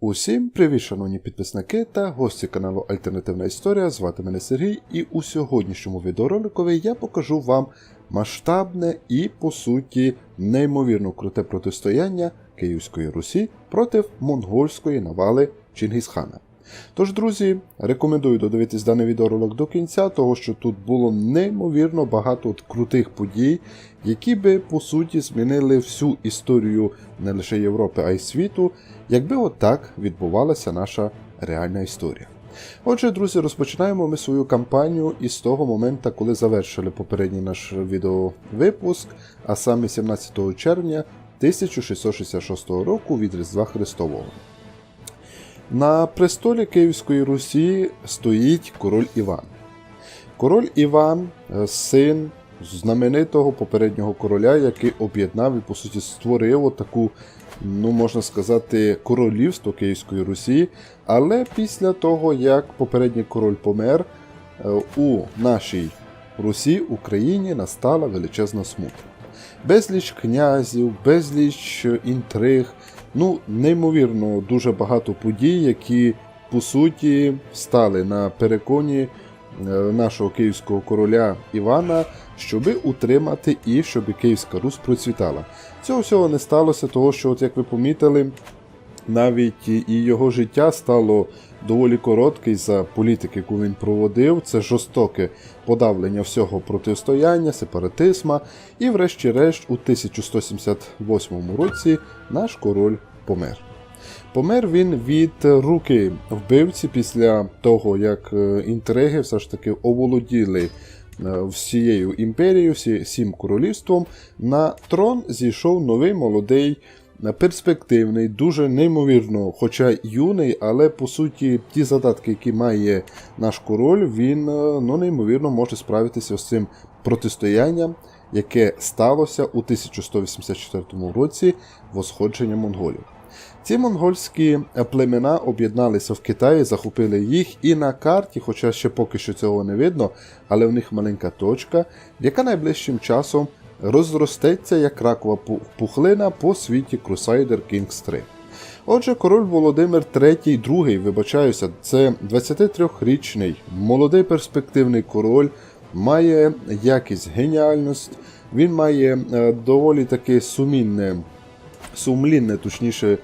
Усім привіт, шановні підписники та гості каналу Альтернативна Історія. Звати мене Сергій, і у сьогоднішньому відеороликові я покажу вам масштабне і, по суті, неймовірно круте протистояння Київської Русі проти монгольської навали Чингісхана. Тож, друзі, рекомендую додивитись даний відеоролик до кінця, того що тут було неймовірно багато от крутих подій, які би по суті змінили всю історію не лише Європи, а й світу, якби отак відбувалася наша реальна історія. Отже, друзі, розпочинаємо ми свою кампанію із того моменту, коли завершили попередній наш відеовипуск, а саме 17 червня 1666 року від Різдва Христового. На престолі Київської Русі стоїть король Іван. Король Іван, е, син знаменитого попереднього короля, який об'єднав і, по суті, створив таку, ну можна сказати, королівство Київської Русі. Але після того, як попередній король помер, е, у нашій Русі, Україні настала величезна смута. Безліч князів, безліч інтриг, ну, неймовірно, дуже багато подій, які по суті стали на переконі е, нашого київського короля Івана, щоби утримати і щоб Київська Русь процвітала. Цього всього не сталося, того що, от як ви помітили, навіть і його життя стало доволі коротке за політики, яку він проводив. Це жорстоке подавлення всього протистояння, сепаратизма. І, врешті-решт, у 1178 році наш король помер. Помер він від руки вбивці після того, як е, інтриги все ж таки оволоділи е, всією імперією, всім королівством. На трон зійшов новий молодий, перспективний, дуже неймовірно, хоча юний, але по суті ті задатки, які має наш король, він е, ну, неймовірно може справитися з цим протистоянням, яке сталося у 1184 році восходження монголів. Ці монгольські е, племена об'єдналися в Китаї, захопили їх і на карті, хоча ще поки що цього не видно, але в них маленька точка, яка найближчим часом розростеться як ракова пухлина по світі Crusader Kings 3. Отже, король Володимир III, другий, вибачаюся, це 23-річний молодий перспективний король, має якість геніальність, він має е, доволі таке сумінне сумлінне, точніше,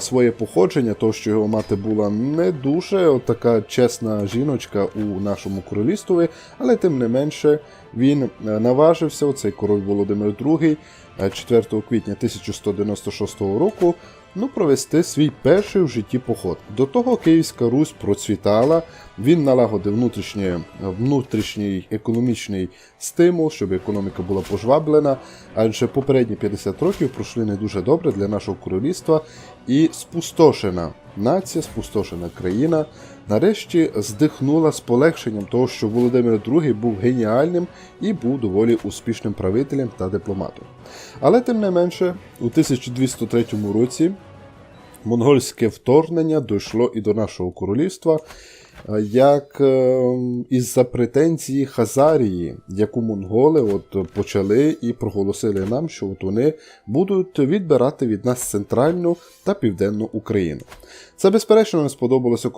своє походження, того, що його мати була не дуже така чесна жіночка у нашому королівстві, але тим не менше він е, наважився, цей король Володимир II, е, 4 квітня 1196 року. Ну, провести свій перший в житті поход. До того Київська Русь процвітала, він налагодив внутрішній, внутрішній економічний стимул, щоб економіка була пожваблена, адже попередні 50 років пройшли не дуже добре для нашого королівства, і спустошена нація, спустошена країна нарешті здихнула з полегшенням того, що Володимир II був геніальним і був доволі успішним правителем та дипломатом. Але тим не менше, у 1203 році монгольське вторгнення дійшло і до нашого королівства, е, як е, із-за претензії Хазарії, яку монголи от почали і проголосили нам, що от вони будуть відбирати від нас центральну та південну Україну. Це безперечно не сподобалося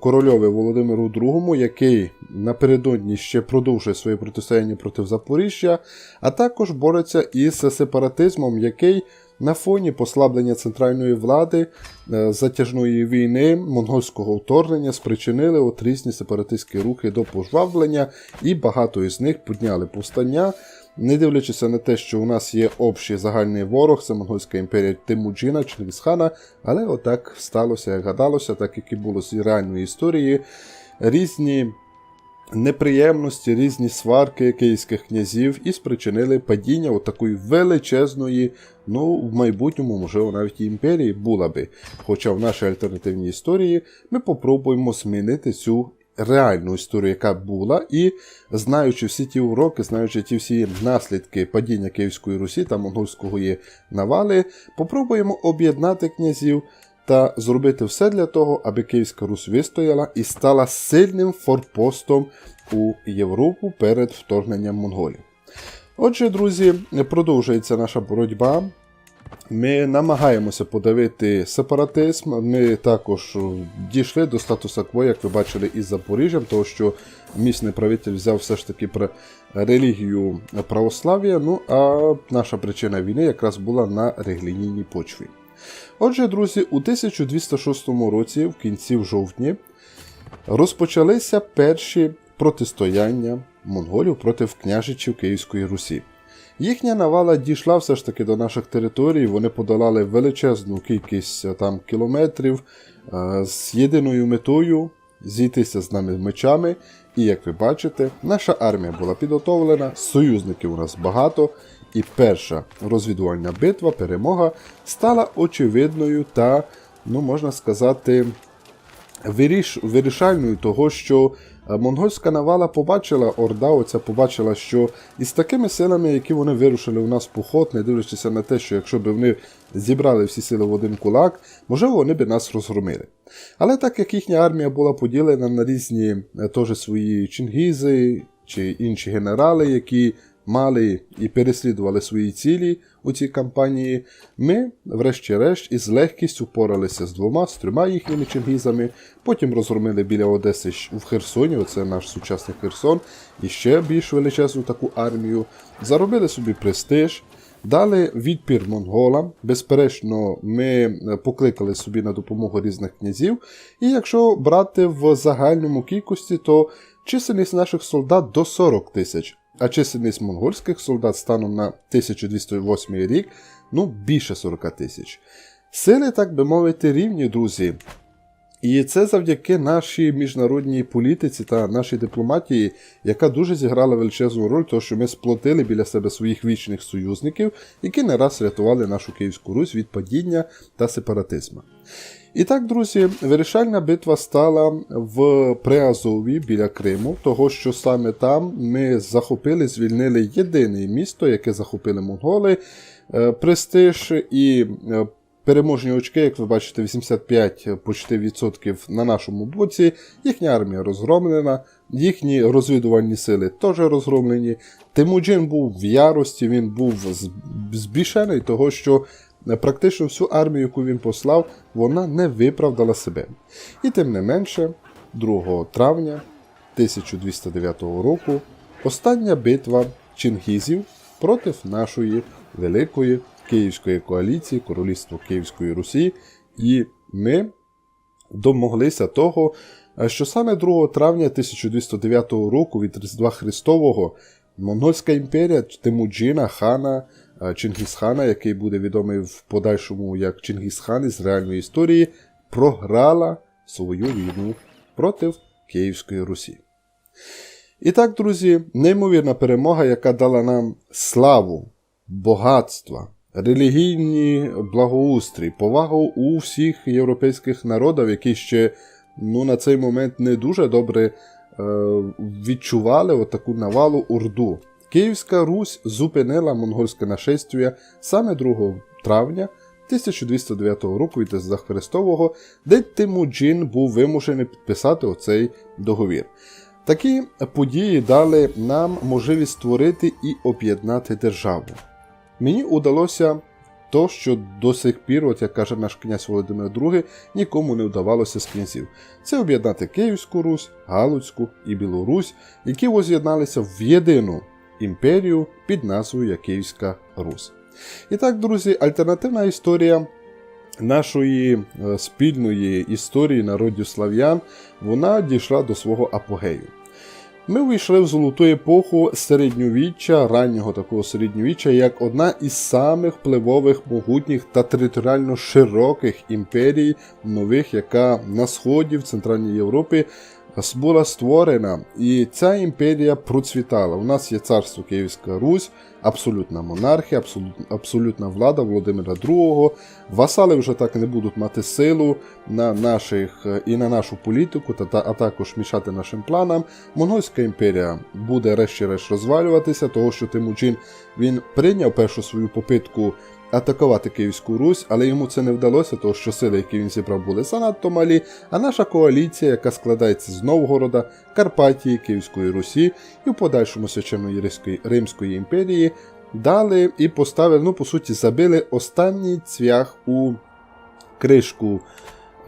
корольові Володимиру II, який напередодні ще продовжує своє протистояння проти Запоріжжя, а також бореться із сепаратизмом, який на фоні послаблення центральної влади, е, затяжної війни, монгольського вторгнення спричинили от різні сепаратистські рухи до пожвавлення, і багато із них підняли повстання. Не дивлячись на те, що у нас є общий загальний ворог, це монгольська імперія Тимуджина, Чингісхана, але отак сталося, як гадалося, так як і було з реальної історії. Різні неприємності, різні сварки київських князів і спричинили падіння от такої величезної, ну, в майбутньому, можливо, навіть і імперії була би. Хоча в нашій альтернативній історії ми попробуємо змінити цю реальну історію, яка була, і знаючи всі ті уроки, знаючи ті всі наслідки падіння Київської Русі та монгольської навали, попробуємо об'єднати князів та зробити все для того, аби Київська Русь вистояла і стала сильним форпостом у Європу перед вторгненням монголів. Отже, друзі, продовжується наша боротьба Ми намагаємося подавити сепаратизм. Ми також е, дійшли до статусу кво, як ви бачили, із Запоріжжям, тому що місний правитель взяв все ж таки про релігію православ'я. Ну а наша причина війни якраз була на релігійній почві. Отже, друзі, у 1206 році, в кінці в жовтні, розпочалися перші протистояння монголів проти княжичів Київської Русі. Їхня навала дійшла все ж таки до наших територій, вони подолали величезну кількість е, там кілометрів е, з єдиною метою зійтися з нами мечами. І як ви бачите, наша армія була підготовлена, союзників у нас багато, і перша розвідувальна битва, перемога стала очевидною та, ну можна сказати, виріш, вирішальною того, що монгольська навала побачила, Орда оця побачила, що із такими силами, які вони вирушили у нас поход, не дивлячись на те, що якщо б вони зібрали всі сили в один кулак, можливо, вони б нас розгромили. Але так як їхня армія була поділена на різні е, теж свої чингізи чи інші генерали, які мали і переслідували свої цілі у цій кампанії, ми, врешті-решт, із легкістю впоралися з двома, з трьома їхніми чингізами, потім розгромили біля Одеси в Херсоні, оце наш сучасний Херсон, і ще більш величезну таку армію, заробили собі престиж. Дали відпір монголам. Безперечно, ми е, покликали собі на допомогу різних князів. І якщо брати в загальному кількості, то чисельність наших солдат до 40 тисяч, а чисельність монгольських солдат станом на 1208 рік ну більше 40 тисяч. Сили, так би мовити, рівні, друзі. І це завдяки нашій міжнародній політиці та нашій дипломатії, яка дуже зіграла величезну роль, тому що ми сплотили біля себе своїх вічних союзників, які не раз рятували нашу Київську Русь від падіння та сепаратизму. І так, друзі, вирішальна битва стала в Приазові біля Криму, того що саме там ми захопили, звільнили єдине місто, яке захопили монголи, е, престиж і е, переможні очки, як ви бачите, 85 почти відсотків на нашому боці. Їхня армія розгромлена, їхні розвідувальні сили теж розгромлені. Тимуджин був в ярості, він був збішений, того що практично всю армію, яку він послав, вона не виправдала себе. І тим не менше, 2 травня 1209 року остання битва чингізів проти нашої великої Київської коаліції, Королівства Київської Русі, і ми домоглися того, що саме 2 травня 1209 року від Різдва Христового Монгольська імперія Тимуджина хана Чингісхана, який буде відомий в подальшому як Чингісхан із реальної історії, програла свою війну проти Київської Русі. І так, друзі, неймовірна перемога, яка дала нам славу, багатства, релігійні благоустрій, повагу у всіх європейських народів, які ще ну, на цей момент не дуже добре е, відчували отаку навалу Урду. Київська Русь зупинила монгольське нашестя саме 2 травня 1209 року від Різдва Христового, де Тимуджин був вимушений підписати оцей договір. Такі події дали нам можливість створити і об'єднати державу. Мені удалося то, що до сих пір, от як каже наш князь Володимир II, нікому не вдавалося з князів. Це об'єднати Київську Русь, Галицьку і Білорусь, які воз'єдналися в єдину імперію під назвою Київська Русь. І так, друзі, альтернативна історія нашої е, спільної історії народів слав'ян, вона дійшла до свого апогею. Ми увійшли в золоту епоху середньовіччя, раннього такого середньовіччя, як одна із самих впливових, могутніх та територіально широких імперій нових, яка на сході в Центральній Європі була створена. І ця імперія процвітала. У нас є царство Київська Русь, абсолютна монархія, абсолютна, влада Володимира II. Васали вже так не будуть мати силу на наших е, і на нашу політику, та, та- а також мішати нашим планам. Монгольська імперія буде решті-решт розвалюватися, того що Тимучин він прийняв першу свою попитку атакувати Київську Русь, але йому це не вдалося, тому що сили, які він зібрав, були занадто малі. А наша коаліція, яка складається з Новгорода, Карпатії, Київської Русі і в подальшому священної Римської, імперії, дали і поставили, ну, по суті, забили останній цвях у кришку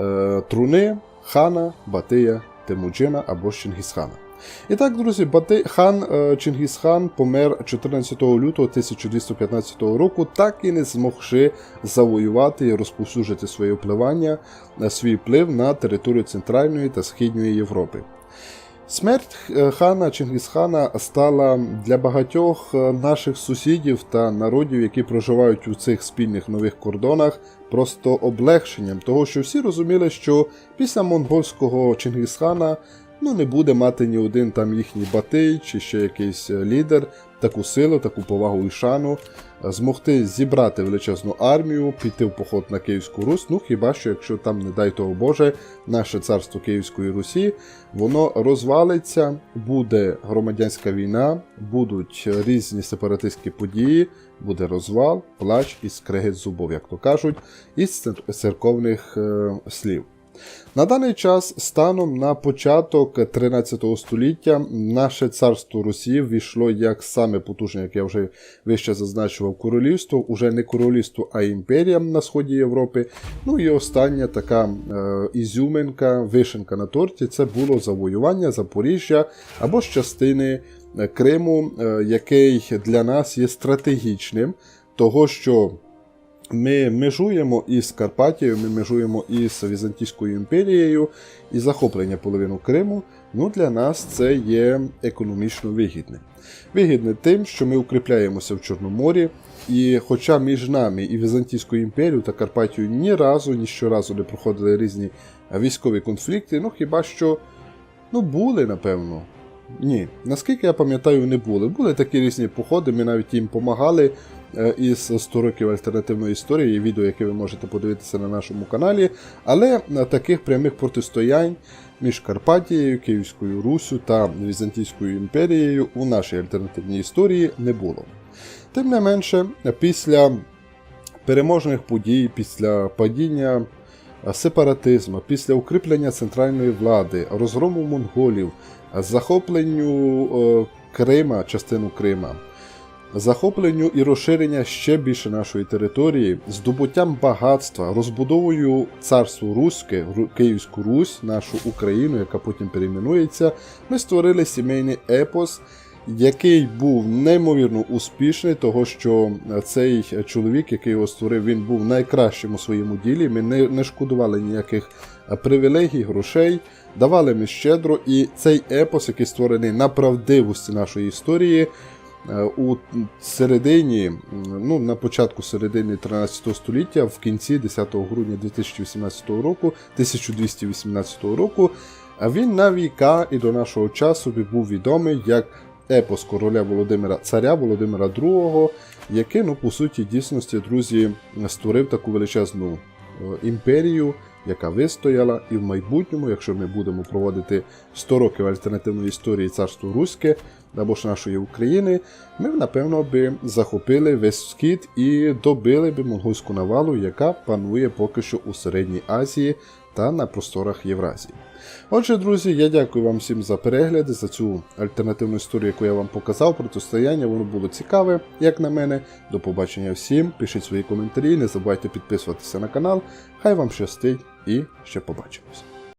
е, труни хана Батия Темуджина або Чингісхана. І так, друзі, Бати... хан е, Чингісхан помер 14 лютого 1215 року, так і не змогши завоювати і розповсюджити своє впливання на свій вплив на територію Центральної та Східної Європи. Смерть е, хана Чингісхана стала для багатьох е, наших сусідів та народів, які проживають у цих спільних нових кордонах, просто облегшенням, того що всі розуміли, що після монгольського Чингісхана ну не буде мати ні один там їхній батий чи ще якийсь е, лідер таку силу, таку повагу і шану, е, змогти зібрати величезну армію, піти в поход на Київську Русь. Ну хіба що, якщо там, не дай того Боже, наше царство Київської Русі, воно розвалиться, буде громадянська війна, будуть різні сепаратистські події, буде розвал, плач і скрегіт зубов, як то кажуть, із церковних е, слів. На даний час, станом на початок 13 століття, наше царство Росії ввійшло як саме потужне, як я вже вище зазначував, королівство, уже не королівство, а імперія на сході Європи. Ну і остання така е, ізюминка, вишенка на торті це було завоювання Запоріжжя або ж частини е, Криму, е, який для нас є стратегічним, того що. Ми межуємо із Карпатією, ми межуємо із Візантійською імперією і захоплення половину Криму. Ну для нас це є економічно вигідним. Вигідне тим, що ми укріпляємося в Чорноморі, і хоча між нами і Візантійською імперією та Карпатією ні разу, ні щоразу не проходили різні військові конфлікти, ну хіба що ну були, напевно. Ні, наскільки я пам'ятаю, не були. Були такі різні походи, ми навіть їм допомагали із 100 років альтернативної історії, відео, яке ви можете подивитися на нашому каналі. Але таких прямих протистоянь між Карпатією, Київською Руссю та Візантійською імперією у нашій альтернативній історії не було. Тим не менше, після переможних подій, після падіння сепаратизму, після укріплення центральної влади, розгрому монголів, захопленню Крима, частину Крима, захопленню і розширення ще більше нашої території, здобуттям багатства, розбудовою царству Руське, Київську Русь, нашу Україну, яка потім перейменується, ми створили сімейний епос. Який був неймовірно успішний, того що цей чоловік, який його створив, він був найкращим у своєму ділі. Ми не, не шкодували ніяких привілегій, грошей, давали ми щедро. І цей епос, який створений на правдивості нашої історії, у середині, ну на початку середини 13 століття, в кінці 10 грудня 2018 року, 1218 року, він на віка і до нашого часу був відомий як епос короля Володимира Царя Володимира II, який, ну, по суті, дійсності, друзі, створив таку величезну імперію, яка вистояла, і в майбутньому, якщо ми будемо проводити 100 років альтернативної історії царство Руське або ж нашої України, ми напевно би захопили весь схід і добили би монгольську навалу, яка панує поки що у Середній Азії та на просторах Євразії. Отже, друзі, я дякую вам всім за перегляди, за цю альтернативну історію, яку я вам показав. Протистояння, воно було цікаве, як на мене. До побачення всім. Пишіть свої коментарі, не забувайте підписуватися на канал. Хай вам щастить і ще побачимось.